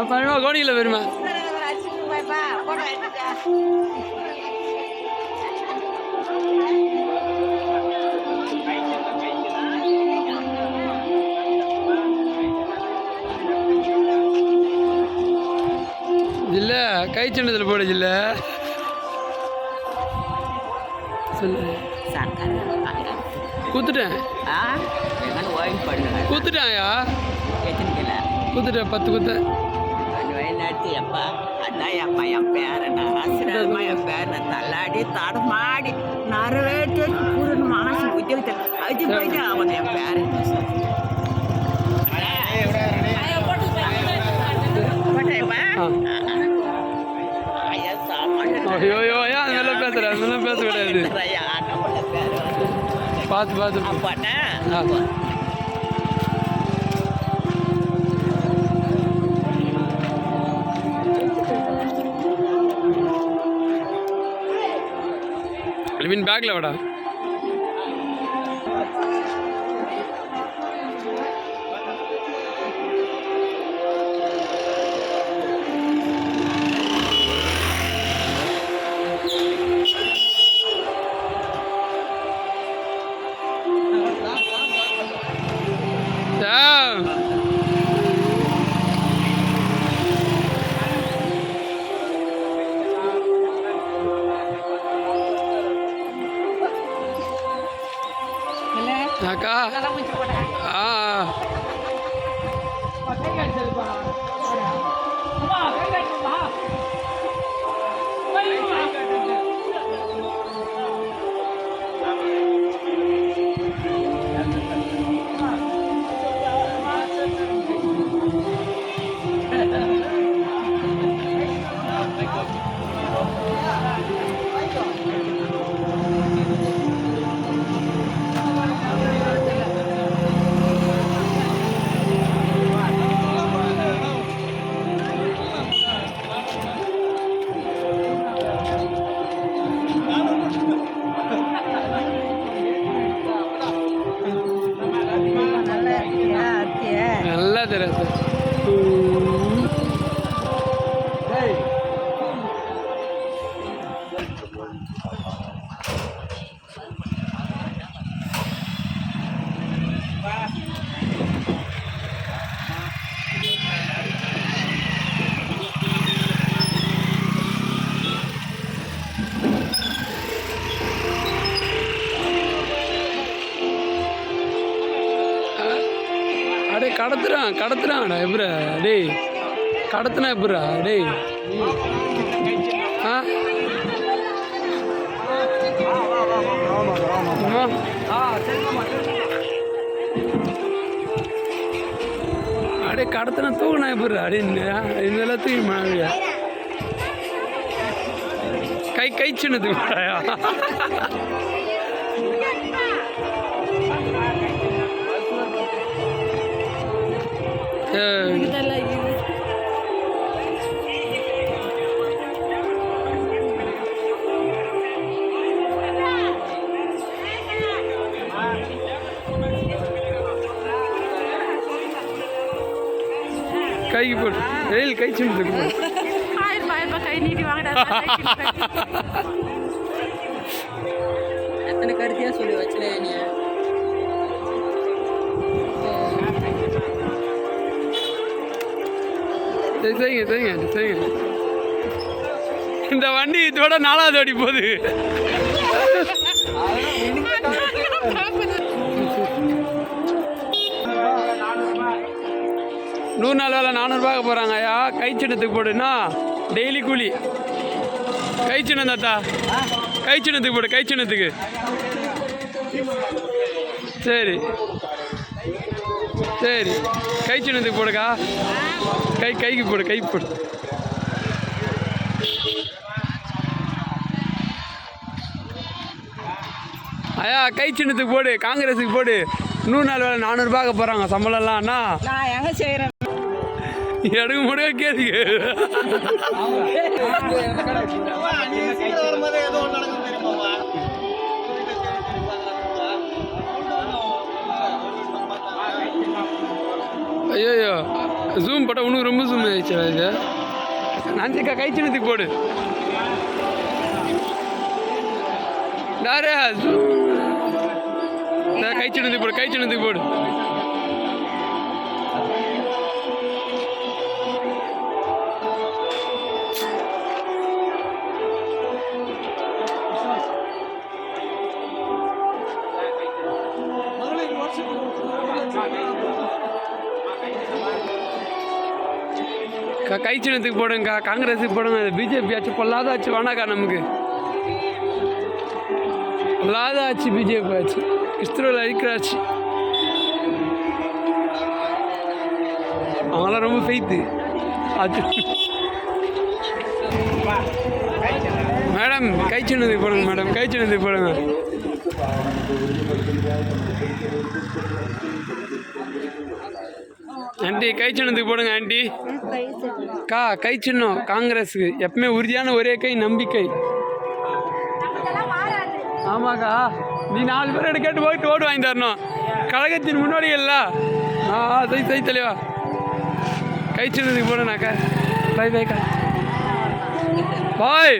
வருமா கோணியில் வருமா இல்ல கை சின்னத்தில் போடு இல்ல சொல்லு. கூத்துட்டேன். கூத்துட்டாயா? கூத்துட்டேன் பத்து குத்த. வயநாட்டு எப்பா அதான் எப்பா என் பேரன். ஆசிரியமா என் பேரன் தள்ளாடி தடமாடி நிறைவேற்றி பூரண மாசு உத்தியோகத்தை அது போயிட்டு அவன் என் பேரன். ஐயா ஐயோ ஏன் அது மேலே பேசுற அது மேலே பேசக்கூடாது பார்த்து பார்த்து. போட்டேன் அர்வின் பேக்கில் வாடா. அடே கடத்துறான் கடத்துறான்டா எப்படா டேய் கடத்துனா எப்படா டேய். ஆ? அடே கடத்தின தூக்குனா எப்படா அடே இதெல்லாம் தூக்கி மாவியா கை கை சின்னதுக்கு கைக்கு போடு வெயில் கை போடு கை நீட்டி வாங்கடா எத்தனை கருத்தியா சொல்லி நீ சரி சரிங்க சரிங்க சரிங்க இந்த வண்டி இதோட நாலாவது அடி போகுது. நூறு நாள் வேலை நானூறுபாக்கு போகிறாங்க ஐயா. கை சின்னத்துக்கு போடுனா டெய்லி கூலி. கை சின்னம் தாத்தா. கை சின்னத்துக்கு போடு கை சின்னத்துக்கு. சரி. சரி. கை சின்னத்துக்கு போடுக்கா. கை கைக்கு போடு கை போடு. ஐயா கை சின்னத்துக்கு போடு காங்கிரஸுக்கு போடு. நூறு நாள் வேலை நானூறுபாக்கு போகிறாங்க சம்பளம்லாம் அண்ணா நான் எங்கே செய்கிறேன் எடுக்க முடியாது கேளுங்க ஐயோ ஜூம் போட்டால் உனக்கு ரொம்ப ஜூம் ஆயிடுச்சு இது நஞ்சிக்கா கை சின்னத்துக்கு போடு. டாரே zoom. கை சின்னத்துக்கு போடு கை சின்னத்துக்கு போடு. கை சின்னத்துக்கு போடுங்கக்கா. காங்கிரஸுக்கு போடுங்க. பிஜேபி ஆச்சு பொல்லாத ஆச்சு வேணாக்கா நமக்கு. பொல்லாத ஆச்சு பிஜேபி ஆச்சு. கிறிஸ்துவில் அழிக்கிறாச்சு. அவங்களாம் ரொம்ப ஃபெய்த்து அது. மேடம் கை சின்னது போடுங்க மேடம். கை சின்னது போடுங்க. ஆண்டி கை சின்னத்துக்கு போடுங்க ஆண்டி. கா கை சின்னம் காங்கிரஸுக்கு. எப்பவுமே உறுதியான ஒரே கை நம்பிக்கை. ஆமாக்கா. நீ நாலு பேர் கேட்டு போயிட்டு ஓட்டு வாங்கி தரணும் கழகத்தின் முன்னாடி ஆ சை சை தலைவா. கை சின்னத்துக்கு போடுனாக்கா பை பைக்கா. பாய்.